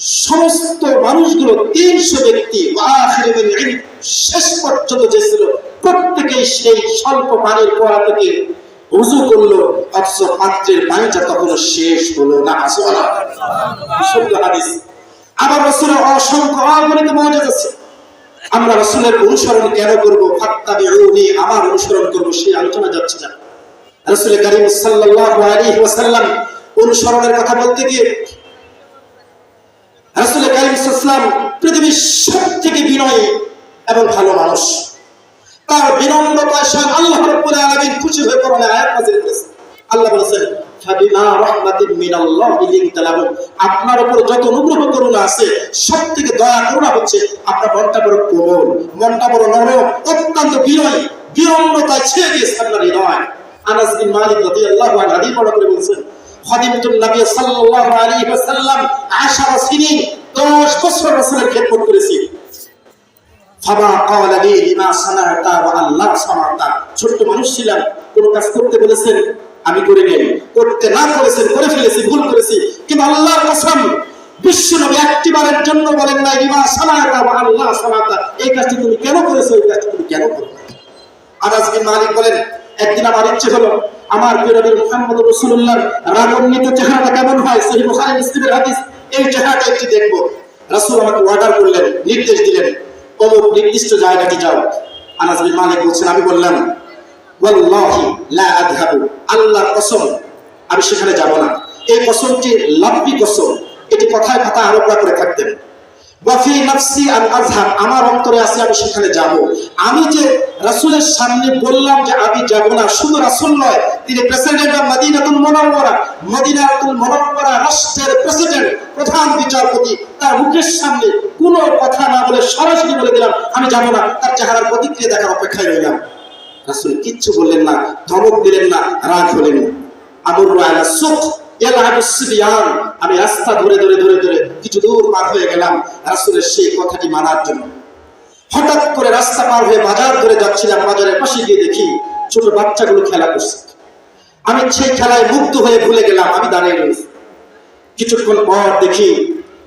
সমস্ত মানুষগুলো তিনশো ব্যক্তি শেষ পর্যন্ত যে ছিল, প্রত্যেকেই সেই স্বল্প পানির কোয়া থেকে উজু করল। অথচ পাত্রের পানিটা তখনও শেষ হলো না। হাদিস আবার রসুলের অসংখ্য অগণিত মজা আছে। আমরা রসুলের অনুসরণ কেন করব? আমার অনুসরণ করব সেই আলোচনা যাচ্ছে না। রসুল করিম সাল্লাল্লাহু আলাইহি ওয়াসাল্লাম অনুসরণের কথা বলতে গিয়ে রসুল পৃথিবীর সব থেকে বিনয়ী এবং ভালো মানুষ। তার বিনম্রতায় স্বয়ং আল্লাহ খুশি হয়ে কোরআনে আয়াত আল্লাহ বলেছেন আপনার উপর যত অনুগ্রহ করুণা আছে সব থেকে দয়া করুণা হচ্ছে আপনার মনটা বড় কোমল, মনটা বড় নরম, অত্যন্ত বিনয়ী, বিনম্রতায় ছেয়ে গিয়েছে আপনার হৃদয়। আনাস মালিক রাদিয়াল্লাহু করে বলছেন খাদিমতুন নবী সাল্লাল্লাহু আলাইহি ওয়াসাল্লাম আশারা সিনিন 10 বছর রাসূলের খেদমত করেছি। ফামা ক্বালা লি লিমা সানাতা ওয়া আল্লাহ সামাতা। ছোট্ট মানুষ ছিলাম, কোন কাজ করতে বলেছেন, আমি করে নেই। করতে না করেছেন করে ফেলেছি, ভুল করেছি। কিন্তু আল্লাহর কসম বিশ্ব নবী একটিবারের জন্য বলেন না লিমা সানাতা ওয়া আল্লাহ সামাতা। এই কাজটি তুমি কেন করেছ? এই কাজটি তুমি কেন করো আনাস বিন মালিক বলেন একদিন আমার ইচ্ছে হলো, আমার প্রিয় নবী মুহাম্মদ রাসূলুল্লাহর রাগান্বিত চেহারাটা কেমন হয়? সহিহ বুখারী মুসলিমের হাদিস, এই চেহারাটা একটু দেখব। রাসূল আমাকে অর্ডার করলেন, নির্দেশ দিলেন, অমুক নির্দিষ্ট জায়গাটি যাও। আনাস বিন মালিক বলছেন, আমি বললাম, ওয়াল্লাহি লা আযহাবু, আল্লাহর কসম, আমি সেখানে যাব না। এই কসমটি লাভবি কসম, এটি কথায় কথা আরোপা করে থাকতেন। আমার অন্তরে আছে, আমি সেখানে যাব। আমি যে রাসূলের সামনে বললাম যে আমি যাব না, শুধু রাসূল নয়, তিনি প্রেসিডেন্ট অফ মদিনাতুল মদিনাতুল রাষ্ট্রের প্রেসিডেন্ট, প্রধান বিচারপতি, তার মুখের সামনে কোনো কথা না বলে সরাসরি বলে দিলাম, আমি যাব না। তার চেহারার প্রতিক্রিয়া দেখার অপেক্ষায় রইলাম। রাসূল কিচ্ছু বললেন না, ধমক দিলেন না, রাগ হলেন আবুর রায়না সুখ এলাহাবুসিবিয়ান আমি রাস্তা ধরে ধরে ধরে ধরে কিছু দূর পার হয়ে গেলাম রাসূলের সেই কথাটি মানার জন্য। হঠাৎ করে রাস্তা পার হয়ে বাজার ধরে যাচ্ছিলাম, বাজারের পাশে গিয়ে দেখি ছোট বাচ্চাগুলো খেলা করছে। আমি সেই খেলায় মুক্ত হয়ে ভুলে গেলাম, আমি দাঁড়িয়ে রয়েছি। কিছুক্ষণ পর দেখি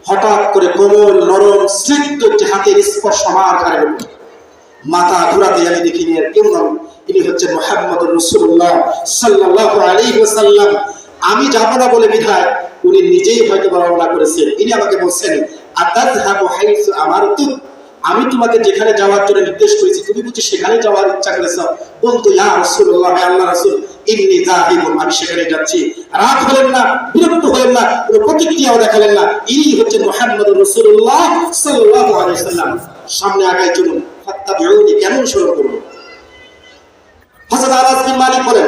হঠাৎ করে কোমল, নরম, স্নিগ্ধ একটি হাতের স্পর্শ আমার উঠল। মাথা ঘোরাতে আমি দেখিনি আর কেউ নন ইনি হচ্ছেন মোহাম্মদ রসুল্লাহ সাল্লাহ আলী সাল্লাম আমি যাব না বলে বিধায় উনি নিজেই হয়তো বর্ণনা করেছেন। ইনি আমাকে বলছেন হাইসু আমারতু আমি তোমাকে যেখানে যাওয়ার জন্য নির্দেশ করেছি, তুমি বুঝি সেখানে যাওয়ার ইচ্ছা করেছ? বলতো আল্লাহ রাসূল যাহিবুন আমি সেখানে যাচ্ছি। রাগ হলেন না, বিরক্ত হলেন না, কোনো প্রতিক্রিয়াও দেখালেন না। ইনি হচ্ছেন মুহাম্মদ আলাইহি সাল্লাম সামনে আগায় চলুন কেন অনুসরণ করব আনাস বিন মালিক বলেন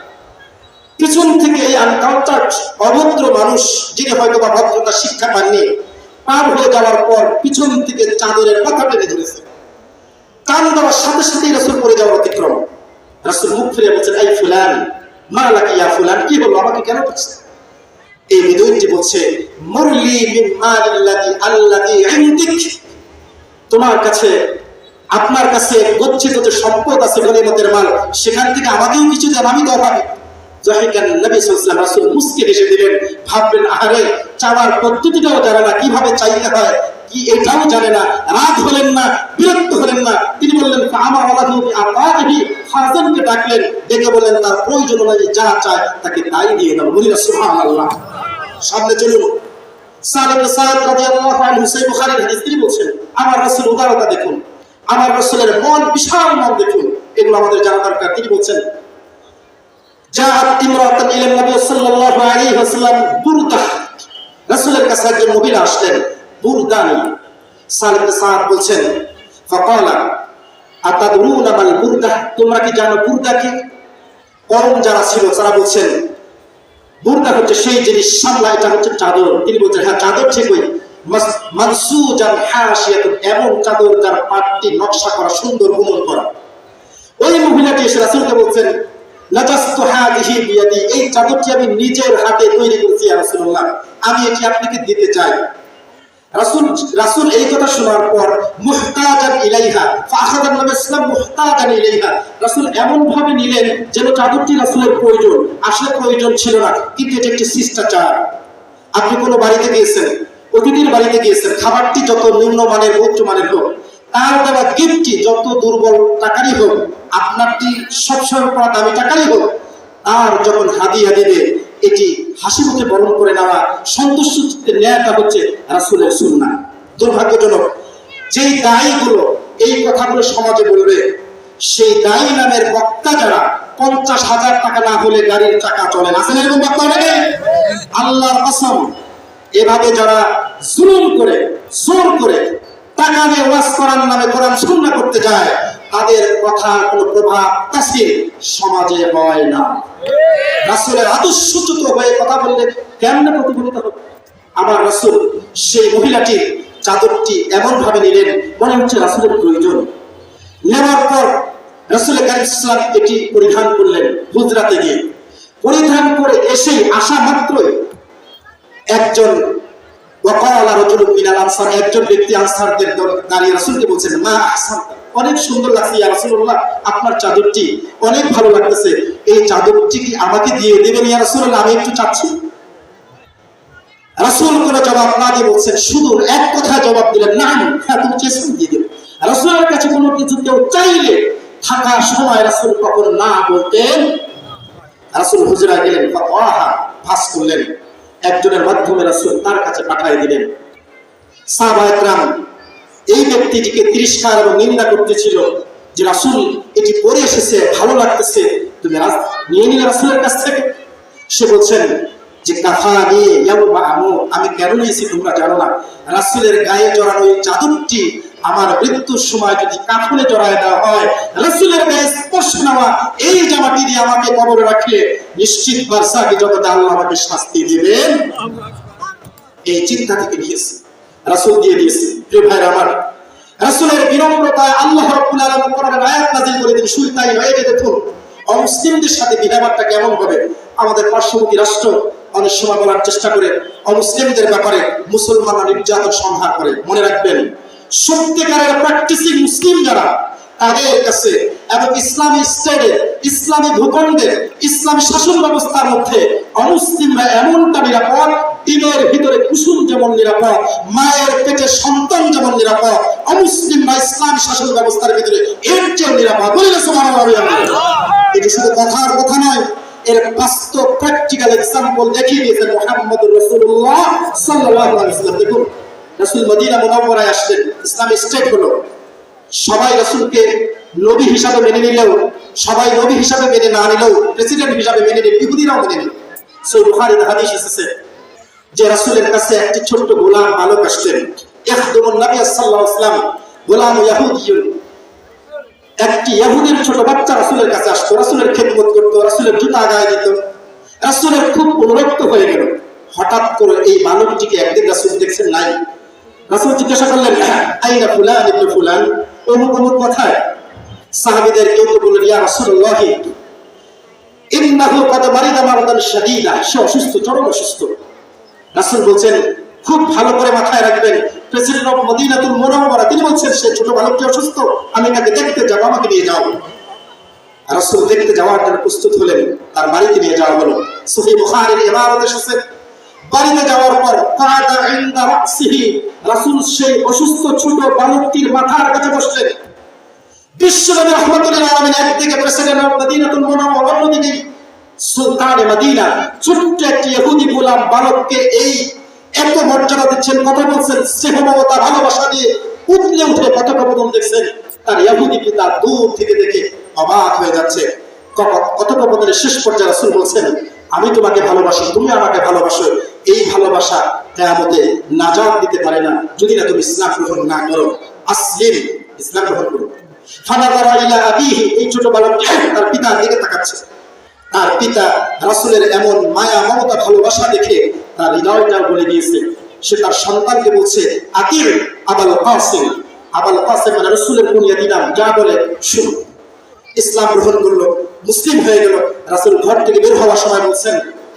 পিছন থেকে এই আনকাউন্টার অভদ্র মানুষ যিনি হয়তো বা ভদ্রতা শিক্ষা পাননি, পার হয়ে যাওয়ার পর পিছন থেকে চাদরের মাথা টেনে ধরেছে। টান দেওয়ার সাথে সাথেই রাসূল পড়ে যাওয়ার অতিক্রম। রাসূল মুখ ফিরে বলছেন, এই ফুলান, মা লাকি ইয়া ফুলান? কি হলো? আমাকে কেন করছে এই বেদুইনটি বলছে, মুরলি মিন মালিল্লাহি আল্লাযী ইনদিক। তোমার কাছে, আপনার কাছে গচ্ছিত যে সম্পদ আছে গনিমতের মাল, সেখান থেকে আমাকেও কিছু দেন, আমি তো অভাবী। আমার তাকে বলছেন, আমার উদারতা দেখুন, আমার রাসূলের মন বিশাল মন দেখুন। এগুলো আমাদের জানা দরকার। তিনি বলছেন জাআত ইমরাতান ইলা নবী সাল্লাল্লাহু আলাইহি ওয়াসাল্লাম বুরদা। রাসূলের কাছে আসলেন সাদ বলছেন, ফাকালা, আতাদরুনা মাল বুরদা? তোমরা কি জানো বুরদা কি? করম যারা ছিল, তারা বলছেন, বুরদা হচ্ছে সেই জিনিস, সামলা হচ্ছে চাদর। তিনি বলছেন হ্যাঁ চাদর ঠিকই। মানসুজান হাসিয়াতুন, এমন চাদর যার পাটটি নকশা করা সুন্দর বুনন করা। ওই মহিলাটি এসে রাসূলকে বলছেন এমন ভাবে নিলেন যেন চাদরটি রাসুলের প্রয়োজন আসলে প্রয়োজন ছিল না, কিন্তু এটা একটি শিষ্টাচার। আপনি কোনো বাড়িতে গিয়েছেন? অতিথির বাড়িতে গিয়েছেন? খাবারটি যত নিম্নমানের উচ্চ মানের হোক তার দেওয়া গিফটটি যত দুর্বল টাকারই হোক, আপনারটি সবসময় পড়া দামি টাকারই হোক আর যখন হাদিয়া দেবে, এটি হাসি মুখে বরণ করে নেওয়া সন্তুষ্ট নেয়াটা হচ্ছে রাসূলের সুন্না দুর্ভাগ্যজনক, যেই দায়ীগুলো এই কথাগুলো সমাজে বলবে, সেই দায়ী নামের বক্তা যারা পঞ্চাশ হাজার টাকা না হলে গাড়ির চাকা চলে না। এরকম বক্তা অনেকে? আল্লাহর কসম, এভাবে যারা জুলুম করে, জোর করে টাকা দিয়ে ওয়াজ করার নামে কোরআন শূন্য করতে যায়, তাদের কথা কোনো প্রভাব তাসির সমাজে হয় না। রাসূলের আদর্শচ্যুত হয়ে কথা বললে কেমনে প্রতিফলিত হবে? আমার রাসূল, সেই মহিলাটির চাদরটি এমন ভাবে নিলেন, মনে হচ্ছে রাসূলের প্রয়োজন। নেওয়ার পর রাসূল কারীম এটি পরিধান করলেন হুজরাতে গিয়ে। পরিধান করে এসেই আসা মাত্রই একজন আপনার চাদরটি অনেক ভালো লাগতেছে। এই চাদরটি কি আমাকে দিয়ে দেবেন, ইয়া আমি একটু চাচ্ছি। কোনো জবাব না দিয়ে বলছেন শুধু এক কথা জবাব দিলেন, না হ্যাঁ তুমি চেষ্টা দিয়ে দেবে। রাসূলের কাছে কোনো কিছু কেউ চাইলে থাকা সময় রাসূল কখন না বলতেন, রাসূল হুজরা গেলেন ফাওয়াহা পাস করলেন। একজনের মাধ্যমে রাসুল তার কাছে পাঠিয়ে দিলেন। সাহাবা একরাম, এই ব্যক্তিটিকে তিরস্কার এবং নিন্দা করতেছিল যে রাসূল এটি পরে এসেছে, ভালো লাগতেছে, তুমি নিয়ে নিলে রাসূলের কাছ থেকে। সে বলছেন যে, কাফা নিয়ে আমু, আমি কেন নিয়েছি তোমরা জানো না। রাসূলের গায়ে জড়ানো এই চাদরটি আমার মৃত্যুর সময় যদি কাফনে জড়ায় দেওয়া হয়, রাসূলের গায়ে স্পর্শ নেওয়া, এই জামাটি দিয়ে আমাকে কবরে রাখলে নিশ্চিত বারসাকি জগতে আল্লাহ আমাকে শাস্তি দিবেন? এই চিন্তা থেকে নিয়েছে। রাসূল দিয়ে দিয়েছে। প্রিয় ভাইরা আমার, রাসূলের বিনম্রতায় আল্লাহ রাব্বুল আলামিন কোরআনের আয়াত নাযিল করে দিন শুরু তাই নয় যে দেখুন, অমুসলিমদের সাথে বিহেভিয়ারটা কেমন হবে? আমাদের পার্শ্ববর্তী রাষ্ট্র অনেক সময় বলার চেষ্টা করে, অমুসলিমদের ব্যাপারে মুসলমানরা নির্যাতন সংহার করে। মনে রাখবেন, সত্যিকারের প্র্যাকটিসিং মুসলিম যারা তাদের কাছে এবং ইসলামী স্টেটের ইসলামী ভূখণ্ডের ইসলামী শাসন ব্যবস্থার মধ্যে অমুসলিমরা এমনটা নিরাপদ, দিনের ভিতরে কুসুম যেমন নিরাপদ, মায়ের পেটে সন্তান যেমন নিরাপদ, অমুসলিমরা ইসলামী শাসন ব্যবস্থার ভিতরে এর চেয়েও নিরাপদ বলে এটি শুধু কথার কথা নয়, এর বাস্তব প্র্যাকটিক্যাল এক্সাম্পল দেখিয়ে দিয়েছেন মোহাম্মদ রসুল্লাহ আলাইহি দেখুন, রাসূল মদিনা মুনাওয়ারায় আসলেন, ইসলামী স্টেট হলো। সবাই রাসূলকে নবী হিসাবে মেনে নিলেও, সবাই নবী হিসাবে মেনে না নিলেও প্রেসিডেন্ট হিসাবে মেনে নিল, ইহুদিরাও মেনে নিল। হাদিস এসেছে যে রাসূলের কাছে একটি ছোট্ট গোলাম বালক নবী গোলাম ইয়াহুদিয়ুন। একটি ইহুদির ছোট বাচ্চা রাসূলের কাছে আসতো, রাসূলের খেদমত করতো, রাসূলের জুতা গায়ে দিত। রাসূলের খুব অনুরক্ত হয়ে গেল। হঠাৎ করে এই বালকটিকে একদিন রাসুল দেখছেন নাই। রাসুল জিজ্ঞাসা করলেন, আইনা ফুলান ফুলান? অমুক অমুক কথায় সাহাবীদের কেউ বললেন, ইয়া রাসূলুল্লাহ, ইন্নাহু মারিদা মারাদান শাদীদা। সে অসুস্থ, চরম অসুস্থ। রাসূল খুব ভালো করে মাথায় রাখবেন। প্রেসিডেন্ট অফ মদিনাতুল মুনাওয়ারা, তিনি বলছেন, সে ছোট বালকটি অসুস্থ, আমি তাকে দেখতে যাব, আমাকে নিয়ে যাও। রাসূল দেখতে যাওয়ার জন্য প্রস্তুত হলেন, তার বাড়িতে নিয়ে যাওয়া হলো। সহিহ বুখারীর ইমারত এসেছে। বাড়িতে যাওয়ার পর রাসূল সেই অসুস্থ ছোট বালকটির মাথার কাছে বসলেন। বিশ্বনবী একদিকে প্রেসিডেন্ট অফ মদিনাতুল মুনাওয়ারা, অন্যদিকে সুলতানে মদিনা। ছোট্ট একটি ইহুদি গোলাম বালককে এই এত মর্যাদা দিচ্ছেন, কথা বলছেন ভালোবাসা দিয়ে উঠলে দেখছেন। তার ইহুদি পিতা দূর থেকে দেখে অবাক হয়ে যাচ্ছে। কথোপকথনের শেষ পর্যায়ে রাসূল বলছেন, আমি তোমাকে ভালোবাসি, তুমি আমাকে ভালোবাসো। এই ভালোবাসা কেয়ামতে নাজাত দিতে পারে না। যদি না তুমি ইসলাম গ্রহণ না করো, আসলিম ইসলাম গ্রহণ করো। ফানাদারা ইলা আবিহি, এই ছোট বালকটি তার পিতার দিকে তাকাচ্ছে। তার পিতা রাসূলের এমন মায়া, মমতা, ভালোবাসা দেখে তার হৃদয়টা বলে দিয়েছে সে তার সন্তানকে বলছে আকির আবাল কাসিম। আবাল কাসিম মানে যা বলে ইসলাম গ্রহণ করল, মুসলিম হয়ে গেল। রাসুল ঘর থেকে বের হওয়ার সময় বলছেন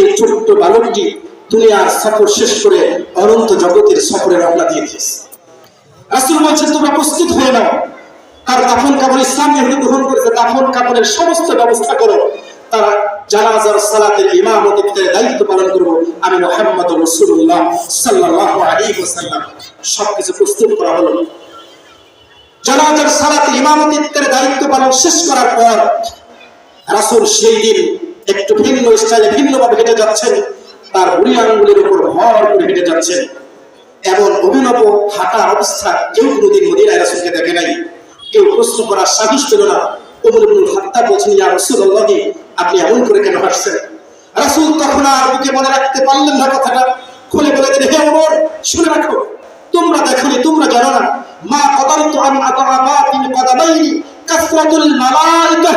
এই ছোট্ট বালকটি দুনিয়ার সফর শেষ করে অনন্ত জগতের সফরে রওনা দিয়ে দিয়েছে। রাসূল বলছেন, তোমরা প্রস্তুত হয়ে নাও। তার দাফন কাপড় ইসলাম যেহেতু গ্রহণ করেছে দাফন কাপড়ের সমস্ত ব্যবস্থা করো। তারা জানাজার সালাতের ইমামতিত্বের দায়িত্ব পালন করব। আমি মোহাম্মদ রসুল্লাহ আলাইহি ওয়াসাল্লাম। সবকিছু প্রস্তুত করা হলো। জানাজার সালাতে ইমামতিত্বের দায়িত্ব পালন শেষ করার পর রাসূল সেই দিন একটু ভিন্ন স্টাইলে ভিন্নভাবে হেঁটে যাচ্ছেন, তার বুড়ি আঙ্গুলের উপর ভর করে হেঁটে যাচ্ছেন। এমন অভিনব হাঁটা অবস্থা কেউ কোনোদিন মদিনায় রাসূলকে দেখে নাই। কেউ প্রশ্ন করার সাহস পেল না। ইবনুল খাত্তাব বলছেন, ইয়া রাসূলুল্লাহ, আপনি এমন করে কেন হাঁটছেন? রাসূল তখন আর বুকে মনে রাখতে পারলেন না কথাটা। খুলে বলে দিলেন হে ওমর শুনে রাখো। তোমরা দেখোনি, তোমরা জানো না। মা কদালতু আন আতাবাতিন কদামাইনি কাসরাতুল মালাইকা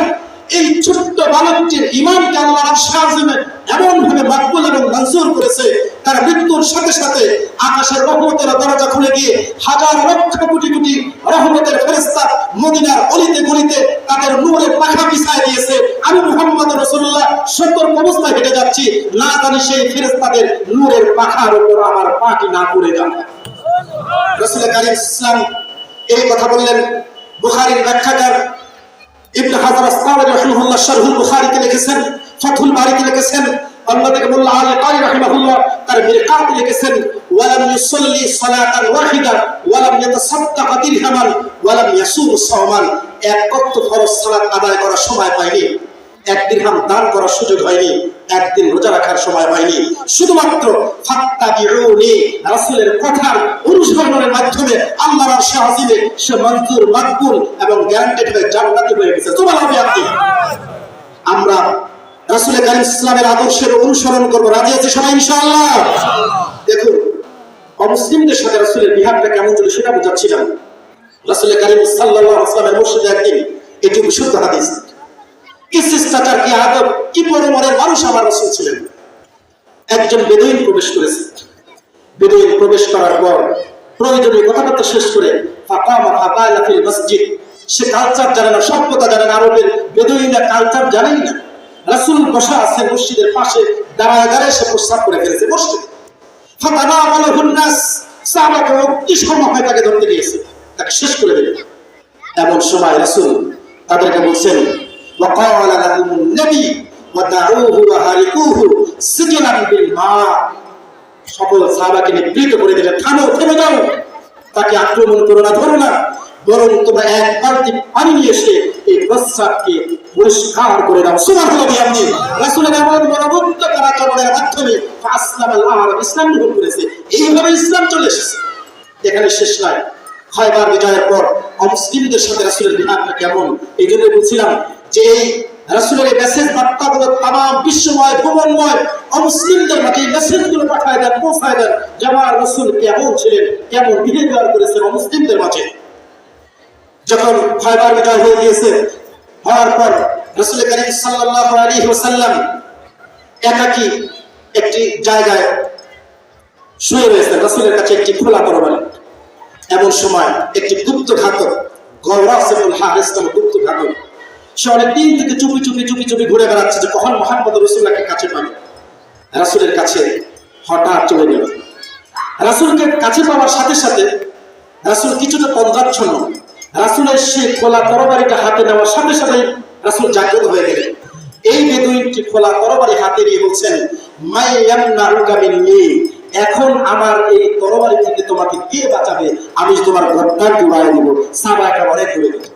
এই ছোট্ট বালকটির ইমানকে আল্লাহ শাহজিমে এমন ভাবে মাকবুল এবং মঞ্জুর করেছে। তার মৃত্যুর সাথে সাথে আকাশের রহমতের দরজা খুলে গিয়ে হাজার লক্ষ কোটি কোটি রহমতের ফেরেস্তা মদিনার অলিতে গলিতে তাদের নূরের পাখা বিছায় দিয়েছে। আমি মুহাম্মদ রসুল্লাহ সতর্ক অবস্থায় হেঁটে যাচ্ছি। না জানি সেই ফেরেস্তাদের নূরের পাখার উপর আমার পাটি না পড়ে যাবে রাসূল কারীম ইসলাম এই কথা বললেন। বুখারীর ব্যাখ্যাকার ইবনে হাজার আসকালানি রাহিমাহুল্লাহ শারহুল বুখারীতে লিখেছেন ফাথুল বারীতে লিখেছেন, আল্লাহ থেকে মোল্লা আলী কারি রাহিমাহুল্লাহ তার মিরকাত লিখেছেন, ওয়ালাম ইউসাল্লি সালাতান ওয়াহিদা, ওয়ালাম ইয়াতাসাদ্দাক দিরহামান, ওয়ালাম ইয়াসুম সাওমান। এক ওয়াক্ত ফরজ সালাত আদায় করার সময় পায়নি দান করার সুযোগ হয়নি, একদিন রোজা রাখার সময় হয়নি। শুধুমাত্র রাসূলের কথার অনুসরণের মাধ্যমে সে মঞ্জুর, মাকবুল এবং গ্যারান্টেড হয়ে জান্নাতি হয়ে গেছে। সুবহানাল্লাহ আপনি। আমরা ইসলামের আদর্শের অনুসরণ করব। রাজি আছে সবাই দেখুন, অমুসলিমদের সাথে রাসূলের বিহারটা কেমন ছিল সেটা বোঝাচ্ছিলাম। রাসূল কারীম সাল্লাল্লাহু আলাইহি ওয়াসাল্লামের মসজিদে একদিন এটি বিশুদ্ধ হাদিস। শিষ্টাচার কি আদব? কি পরিমাণের মানুষ আমার রাসূল ছিলেন? একজন বেদুইন প্রবেশ করেছে। বেদুইন প্রবেশ করার পর প্রয়োজনীয় কথাবার্তা শেষ করে মসজিদ। সে কালচার জানে না, সভ্যতা জানে না, আরবের বেদুইনরা কালচার জানেই না। রাসূল বসা আছে মসজিদের পাশে, দাঁড়ায় দাঁড়ায় সে প্রস্তাব করে ফেলেছে মসজিদে। ফাতানা আমালহুন নাস, সাহাবাকে অতি সময় তাকে ধরতে গিয়েছে। তাকে শেষ করে দিলেন। এমন সময় রাসূল তাদেরকে বলছেন وقال لهم النبي ودعوه وحرقوه سجنا بالماء সকল সাহাবাকে নিবৃত করে দিলেন থামো থেমে যাও তাকে আক্রমণ করো না ধরো না বরং তোমরা এক বালতি পানি নিয়ে এসে এই প্রস্রাবকে পরিষ্কার করে দাও সুমার হবে আপনি রাসূলের এমন মনোবদ্ধ আচরণের মাধ্যমে আসলাম আল্লাহ ইসলাম গ্রহণ করেছে এইভাবে ইসলাম চলে এসেছে এখানে শেষ নয় খয়বার বিজয়ের পর অমুসলিমদের সাথে রাসূলের বিহারটা কেমন এই জন্য বলছিলাম যে এই রাসূলের এই মেসেজ বার্তাগুলো তাম বিশ্বময় ভুবনময় অমুসলিমদের মাঝে মেসেজগুলো পাঠায় দেন, পৌঁছায় দেন। রাসূল কেমন ছিলেন, কেমন বিহেভিয়ার করেছেন অমুসলিমদের মাঝে? যখন খয়বার বিজয় হয়ে গিয়েছে, হওয়ার পর রাসূল করিম সাল্লাল্লাহু আলাইহি ওয়াসাল্লাম একাকী একটি জায়গায় শুয়ে রয়েছেন, রাসূলের কাছে একটি খোলা তরবারি এমন সময় একটি গুপ্ত ঘাতক গৌরাসেবুল হারিস গুপ্ত ঘাতক সে দিন থেকে চুপি চুপি চুপি চুপি ঘুরে বেড়াচ্ছে যে কখন মোহাম্মদ রসুল্লাহকে কাছে পাবে? রাসূলের কাছে হঠাৎ চলে গেল। রাসূলকে কাছে পাওয়ার সাথে সাথে রাসূল কিছুটা তন্দ্রাচ্ছন্ন রাসূলের সেই খোলা তরবারিটা হাতে নেওয়ার সাথে সাথে রাসূল জাগ্রত হয়ে গেলেন। এই বেদুইনটি খোলা তরবারি হাতে নিয়ে বলছেন এখন আমার এই তরবারি থেকে তোমাকে কে বাঁচাবে? আমি তোমার গদ্দার জুড়াই দিব। সাবাটা অনেক দূরে দিল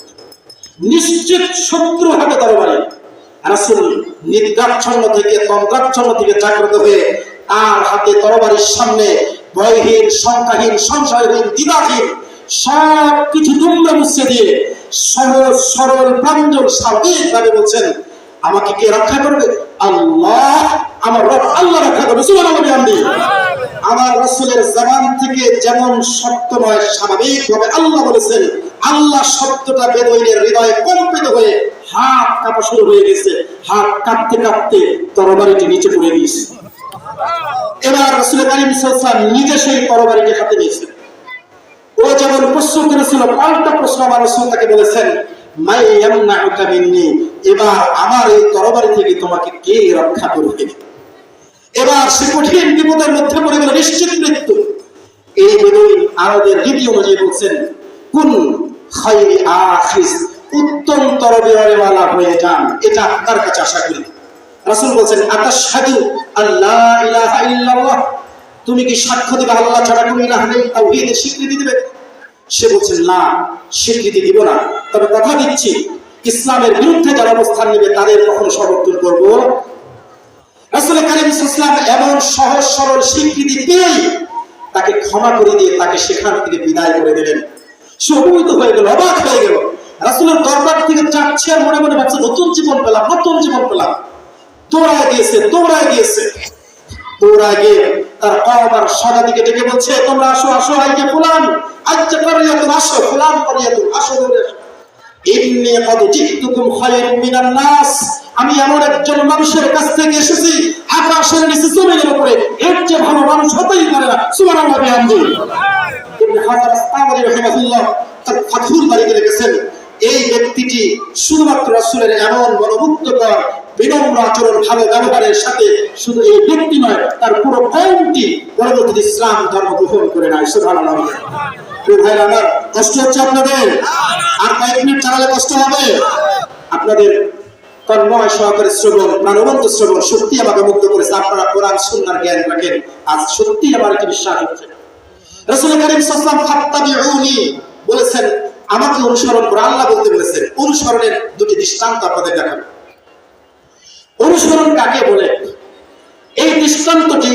নিশ্চিত শত্রু হাতে তরবারি রাসূল নিদ্রাচ্ছন্ন থেকে, তন্দ্রাচ্ছন্ন থেকে জাগ্রত হয়ে তার হাতে তরবারির সামনে ভয়হীন সংখ্যাহীন সংশয়হীন, দ্বিধাহীন সব কিছু দুম্বা মুছে দিয়ে সহজ, সরল, প্রাঞ্জল, স্বাভাবিকভাবে বলছেন, আমাকে কে রক্ষা করবে? আল্লাহ, আমার রব আল্লাহ রক্ষা করবে। সুবহানাল্লাহ, আমি আমার রসুলের জবান থেকে যেমন সত্য নয় স্বাভাবিক ভাবে আল্লাহ বলেছেন আল্লাহ শব্দটা বেদইনের হৃদয়ে কম্পিত হয়ে হাত কাঁপা শুরু হয়ে গেছে। হাত কাঁপতে কাঁপতে তরবারিটি নিচে পড়ে গিয়েছে। এবার রসুল করিম নিজে সেই হাতে ও যেমন প্রশ্ন করেছিল, পাল্টা প্রশ্ন আমার রসুল তাকে বলেছেন এবার আমার এই তরবারি থেকে তোমাকে কে রক্ষা করবে? এবার সে কঠিন বিপদের মধ্যে পড়ে গেল, নিশ্চিত মৃত্যু। এই বেদুইন আরবের রীতি অনুযায়ী বলছেন কোন আখিস, উত্তম হয়ে যান, এটা কাছে আশা করি। রাসূল বলছেন আল্লাহ ইলাহা ইল্লাল্লাহ। তুমি কি সাক্ষ্য আল্লাহ ছাড়া কোনো ইলাহ নেই? স্বীকৃতি দিবে? সে বলছেন, না, স্বীকৃতি দিব না। তবে কথা দিচ্ছি, ইসলামের বিরুদ্ধে যারা অবস্থান নেবে, তাদের কখনো সমর্থন করব। রাসূল কারীম ইসলাম এমন সহজ সরল স্বীকৃতি পেয়েই তাকে ক্ষমা করে দিয়ে তাকে সেখান থেকে বিদায় করে দিলেন। সে হয়ে গেল, অবাক হয়ে গেল। রাসূলের দরবার থেকে চাচ্ছে আর মনে মনে ভাবছে, নতুন জীবন পেলাম, নতুন জীবন পেলাম। দৌড়ায় গিয়েছে দৌড়ায় গিয়েছে। দৌড়ায় গিয়ে তার ডেকে বলছে, তোমরা আসো আসো, আইকে ফুলান। আজকে করিয়াতুন আসো ফুলান আসো। দৌড়ে আসো নাস। আমি এমন একজন মানুষের কাছ থেকে এসেছি, আকাশের নিচে জমিনের উপরে। এর চেয়ে ভালো মানুষ হতেই পারে না। সুবহানাল্লাহ, বিহামদি। ইসলাম ধর্ম গ্রহণ করে নেয়। কষ্ট হচ্ছে আপনাদের? আর কয়েক মিনিট চালালে কষ্ট হবে? আপনাদের শ্রবণ, প্রাণবন্ত শ্রবণ সত্যি আমাকে মুক্ত করেছে। আপনারা কোরআন, সুন্নার জ্ঞান রাখেন। আজ সত্যি আমার একটি বিশ্বাস হচ্ছে। বলেছেন, আমাকে অনুসরণ আল্লাহ বলতে বলেছেন, অনুসরণের দুটি দৃষ্টান্ত আপনাদের দেখাবো। অনুসরণ কাকে বলে? এই দৃষ্টান্তটি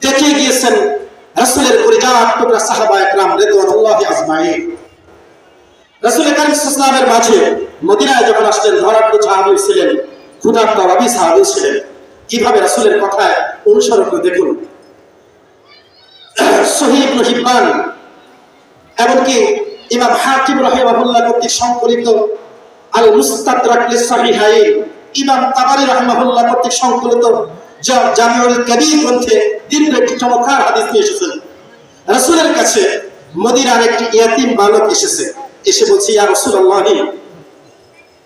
দেখে গিয়েছেন রাসূলের পরিজাত টুকরা সাহাবা একরাম রিদওয়ানুল্লাহি আজমাইন। রাসূল কারীম আলাইহি মাঝে মদিনায় যখন আসলেন সাহাবী ছিলেন, ক্ষুধার্ত ছিলেন। কীভাবে রাসূলের কথায় অনুসরণ দেখুন। এমনকি ইমাম হাকিম রাহিমাহুল্লাহ কর্তৃক সংকলিত আল ইমাম তাবারি রাহিমাহুল্লাহ কর্তৃক সংকলিত জামিউল গ্রন্থে দীর্ঘ একটি চমৎকার হাদিস এসেছেন রাসূলের কাছে মদিনার একটি ইয়াতিম বালক এসেছে। এসে বলছে, ইয়া রাসূলুল্লাহ,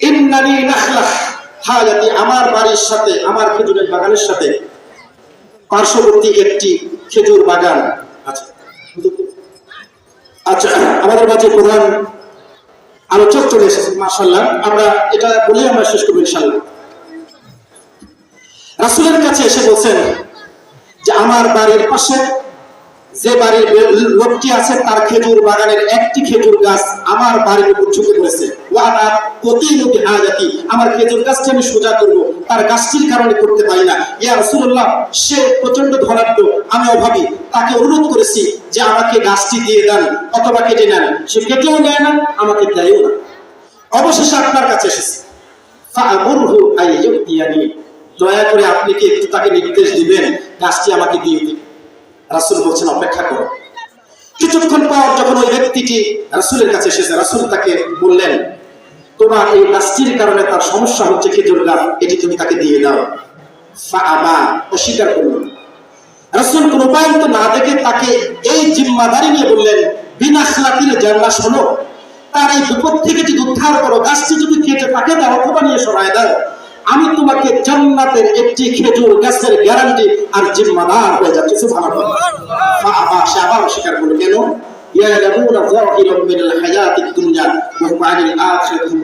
ইন্নানি আমার বাড়ির সাথে, আমার খেজুরের বাগানের সাথে পার্শ্ববর্তী একটি খেজুর বাগান আচ্ছা আচ্ছা আমাদের মাঝে প্রধান আলোচক চলে এসেছে মাসাল্লাহ আমরা এটা বলে, আমরা শেষ করব ইনশাল্লাহ রাসুলের কাছে এসে বলছেন যে, আমার বাড়ির পাশে যে বাড়ির লোকটি আছে, তার খেজুর বাগানের একটি খেজুর গাছ আমার বাড়ির উপর ঝুঁকে পড়েছে। ওয়াদা প্রতি নদী হাজাতি আমার খেজুর গাছটি আমি সোজা করব, তার গাছটির কারণে করতে পারি না। ইয়া রাসূলুল্লাহ, সে প্রচণ্ড ধনাঢ্য, আমি অভাবী, তাকে অনুরোধ করেছি যে আমাকে গাছটি দিয়ে দেন, অথবা কেটে নেন। সে কেটেও নেয় না, আমাকে দেয়ও না। অবশেষে আপনার কাছে এসেছে। দয়া করে আপনি কি একটু তাকে নির্দেশ দিবেন, গাছটি আমাকে দিয়ে দিন। রাসুল বলছেন, অপেক্ষা করো কিছুক্ষণ পর যখন ওই ব্যক্তিটি রাসুলের কাছে এসেছে, রাসুল তাকে বললেন তোমার এই গাছটির কারণে তার সমস্যা হচ্ছে খেজুর গাছ এটি তুমি তাকে দিয়ে দাও। ফাআবা, অস্বীকার করল। রাসুল কোন উপায়ন্ত না দেখে তাকে এই জিম্মাদারি নিয়ে বললেন, বিনা খালাতির জানলা শোনো। তার এই বিপদ থেকে যদি উদ্ধার করো, গাছটি যদি কেটে তাকে দাও অথবা নিয়ে সরায় দাও। আমি তোমাকে জান্নাতের একটি খেজুর গাছের গ্যারান্টি আর জিম্মাদার হয়ে যাচ্ছে সে আবার স্বীকার করল। কেন? মিনাল হায়াতিদ দুনিয়া ওয়া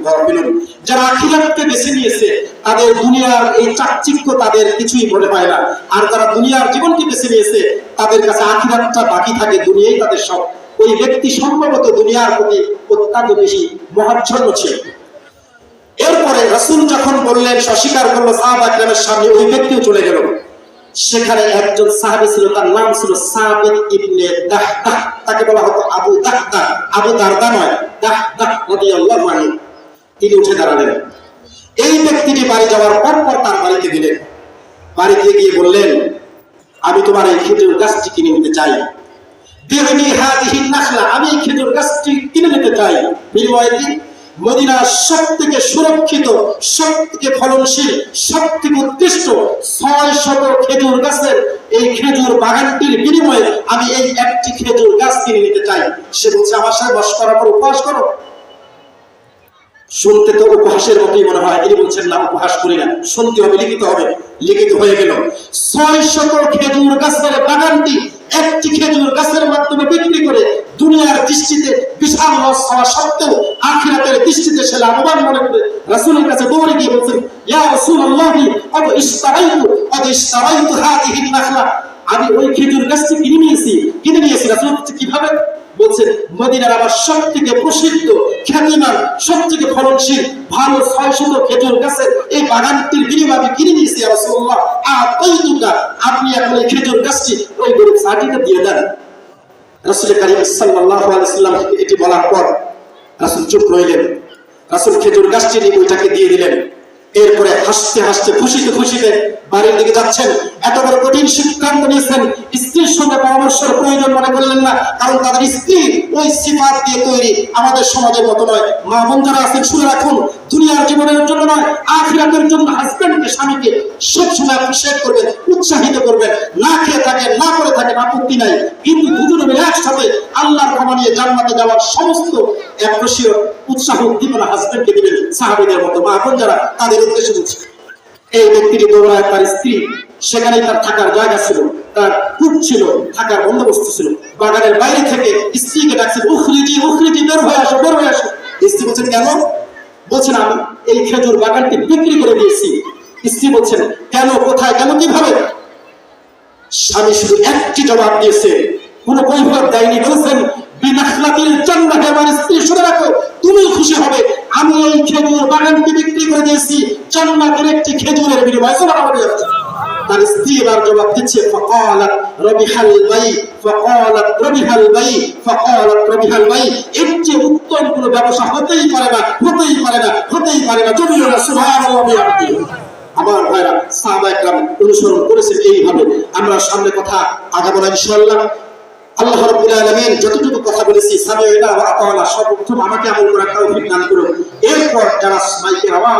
গাফিলুন যারা আখিরাতকে বেছে নিয়েছে, তাদের দুনিয়ার এই চাকচিক্য তাদের কিছুই মনে হয় না। আর যারা দুনিয়ার জীবনকে বেছে নিয়েছে, তাদের কাছে আখিরাতটা বাকি থাকে দুনিয়াই তাদের সব। ওই ব্যক্তি সম্ভবত দুনিয়ার প্রতি অত্যন্ত বেশি মহাচ্ছন্ন ছিল। এরপরে রাসূল যখন বললেন অস্বীকার করল, সাহাবা সামনে ওই ব্যক্তিও চলে গেল। সেখানে একজন সাহাবী ছিল, তার নাম ছিল সাবিত ইবনে বলা হতো আবু দাহদা আবু দারদা নয় রাদিয়াল্লাহু আনহু। তিনি উঠে দাঁড়ালেন। এই ব্যক্তিটি বাড়ি যাওয়ার পর পর তার বাড়িতে দিলেন বাড়িতে গিয়ে বললেন, আমি তোমার এই খেজুর গাছটি কিনে নিতে চাই। আমি এই খেজুর গাছটি কিনে নিতে চাই। বিনিময়ে মদিনার সব থেকে সুরক্ষিত সব থেকে ফলনশীল সব থেকে উৎকৃষ্ট ছয় শত খেজুর গাছের এই খেজুর বাগানটির বিনিময়ে আমি এই একটি খেজুর গাছ কিনে নিতে চাই। সে বলছে, আমার সাথে বস, করার পর উপহাস করো। শুনতে তো উপহাসের মতোই মনে হয়। তিনি বলছেন, না, উপহাস করি না। শুনতে হবে, লিখিত হবে। লিখিত হয়ে গেল। ছয় শত খেজুর গাছের বাগানটি একটি খেজুর গাছের মাধ্যমে বিক্রি করে দুনিয়ার দৃষ্টিতে বিশাল লস হওয়া সত্ত্বেও আখিরাতের দৃষ্টিতে সে লাভবান মনে করে রাসূলের কাছে দৌড়ে গিয়ে বলছেন, ইয়া হাদিহি নাখলা আমি ওই খেজুর গাছটি কিনে নিয়েছি কিনে নিয়েছি। রাসূল বলছে, কীভাবে? বলছেন মদিনার সব থেকে প্রসিদ্ধ, খ্যাতিমান সব থেকে ফলনশীল, ভালো ছয় শত খেজুর গাছের এই বাগানটির বিনিময়ে আমি কিনে নিয়েছি। রাসূলুল্লাহ আর ওই আপনি এখন এই খেজুর গাছটি ওই গরিব সাহায্যকে দিয়ে দেন। রাসূল কারীম সাল্লাল্লাহু আলাইহি সাল্লাম এটি বলার পর রাসূল চুপ রইলেন। রাসূল খেজুর গাছটি নিয়ে ওইটাকে দিয়ে দিলেন। এরপরে হাসতে হাসতে, খুশিতে খুশিতে বাড়ির দিকে যাচ্ছেন। এত বড় কঠিন সিদ্ধান্ত নিয়েছেন। স্ত্রীর সঙ্গে পরামর্শের প্রয়োজন মনে করলেন না, কারণ তাদের স্ত্রী ওই সিফাত দিয়ে তৈরি। আমাদের সমাজের মতো নয়। মা বোন যারা আছেন, শুনে রাখুন। দুনিয়ার জীবনের জন্য নয়, আখিরাতের জন্য হাজবেন্ডকে স্বামীকে সবসময় অ্যাপ্রিসিয়েট করবেন, উৎসাহিত করবেন। না খেয়ে থাকেন না করে থাকেন আপত্তি নাই কিন্তু দুজনে মিলে একসাথে আল্লাহর ক্ষমা নিয়ে যাওয়ার সমস্ত অ্যাপ্রিসিয়েট উৎসাহ উদ্দীপনা হাজবেন্ডকে দিবেন, সাহাবীদের মতো। মা বোন যারা, তাদের উদ্দেশ্যে বলছে এই ব্যক্তিটি দৌড়ায় তার স্ত্রী, সেখানেই তার থাকার জায়গা ছিল, তার কূপ ছিল, থাকার বন্দোবস্ত ছিল। বাগানের বাইরে থেকে স্ত্রীকে ডাকছেন উখরিজি উখরিজি, বের হয়ে আসো, বের হয়ে আসো। স্ত্রী বলছেন, কেন? বলছেন, আমি এই খেজুর বাগানটি বিক্রি করে দিয়েছি। স্ত্রী বলছেন, কেন, কোথায়, কেন, কীভাবে? স্বামী শুধু একটি জবাব দিয়েছে, কোনো কৈফত দেয়নি, বলেছেন বিনাখলাতিল জান্নাতে আমার স্ত্রী শুনে রাখো, তুমি খুশি হবে। আমি এই খেজুর বাগানটি বিক্রি করে দিয়েছি, জান্নাতের একটি খেজুরের বিনিময়ে। সুবহানাল্লাহ। তার স্ত্রী জবাব দিচ্ছে রবিহাল বাই রবিহাল বাই রবিহাল বাই। এর উত্তম কোনো ব্যবসা হতেই পারে না, হতেই পারে না, হতেই পারে না। জমিও না আমার ভাইরা, সাহাবা একরাম অনুসরণ করেছেন এইভাবে। আমরা সামনে কথা আগাবো না ইনশাআল্লাহ। আল্লাহ রাব্বুল আলামিন যতটুকু কথা বলেছি, সামিউনা ওয়া সর্বপ্রথম আমাকে আমল করার তৌফিক দান করুন। এরপর যারা মাইকের আওয়াজ